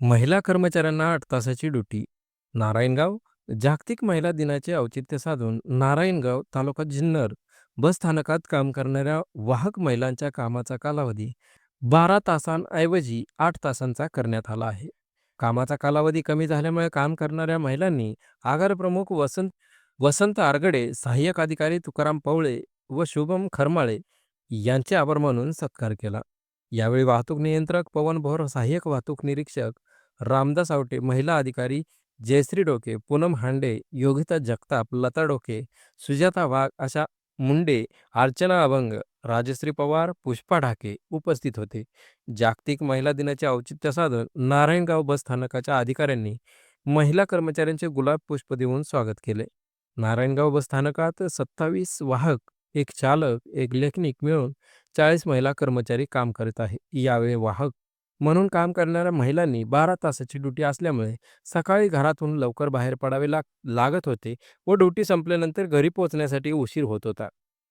महिला कर्मचाऱ्यांना आठ तासाची ड्युटी. नारायणगाव जागतिक महिला दिनाचे औचित्य साधून नारायणगाव तालुका जिन्नर बस स्थानकात काम करणाऱ्या वाहक महिलांच्या कामाचा कालावधी बारा तासांऐवजी आठ तासांचा करण्यात आला आहे. कामाचा कालावधी कमी झाल्यामुळे काम करणाऱ्या महिलांनी आगारप्रमुख वसंत वसंत आरगडे सहाय्यक अधिकारी तुकाराम पवळे व शुभम खरमाळे यांचे आभार मानून सत्कार केला. यावेळी वाहतूक नियंत्रक पवन भोर सहाय्यक वाहतूक निरीक्षक रामदास आवटे महिला अधिकारी जयश्री डोके पूनम हांडे योगिता जगताप लता डोके सुजाता वाघ अशा मुंडे अर्चना अभंग राजश्री पवार पुष्पा ढाके उपस्थित होते. जागतिक महिला दिनाचे औचित्य साधून नारायणगाव बस स्थानकाच्या अधिकाऱ्यांनी महिला कर्मचाऱ्यांचे गुलाब पुष्प देऊन स्वागत केले. नारायणगाव बस स्थानकात सत्तावीस वाहक एक चालक एक लेखनिक मिळून चाळीस महिला कर्मचारी काम करत आहे. यावेळी वाहक म्हणून काम करणाऱ्या महिलांनी बारा तासाची ड्युटी असल्यामुळे सकाळी घरातून लवकर बाहेर पडावे लाग लागत होते व ड्युटी संपल्यानंतर घरी पोहोचण्यासाठी उशीर होत होता.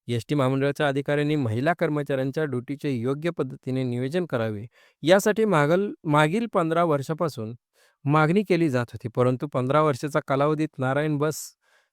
एस टी महामंडळाच्या अधिकाऱ्यांनी महिला कर्मचाऱ्यांच्या ड्युटीचे योग्य पद्धतीने नियोजन करावे यासाठी मागल मागील पंधरा वर्षापासून मागणी केली जात होती. परंतु पंधरा वर्षाचा कालावधीत नारायण बस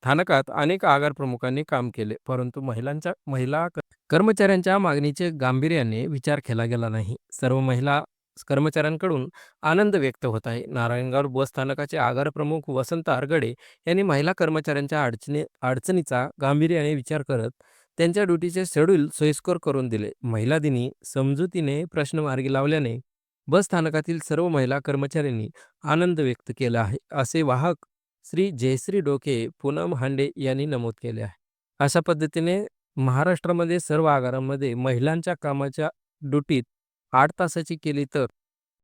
स्थानकात अनेक आगार प्रमुखांनी काम केले परंतु महिलांच्या महिला कर्मचाऱ्यांच्या मागणीचे गांभीर्याने विचार केला गेला नाही. सर्व महिला कर्मचाऱ्यांकडून आनंद व्यक्त होत आहे. नारायणगाव बस स्थानकाचे आगार प्रमुख वसंत आरगडे यांनी महिला कर्मचाऱ्यांच्या अडचणी अडचणीचा गांभीर्याने विचार करत त्यांच्या ड्युटीचे शेड्यूल सोयीस्कर करून दिले. महिला दिनी समजुतीने प्रश्न मार्गी लावल्याने बस स्थानकातील सर्व महिला कर्मचाऱ्यांनी आनंद व्यक्त केला आहे. असे वाहक श्री जयश्री डोके पूनम हांडे यांनी नमूद केले आहे. अशा पद्धतीने महाराष्ट्रामध्ये सर्व आगारांमध्ये महिलांच्या कामाच्या ड्युटीत आठ तासाची केली तर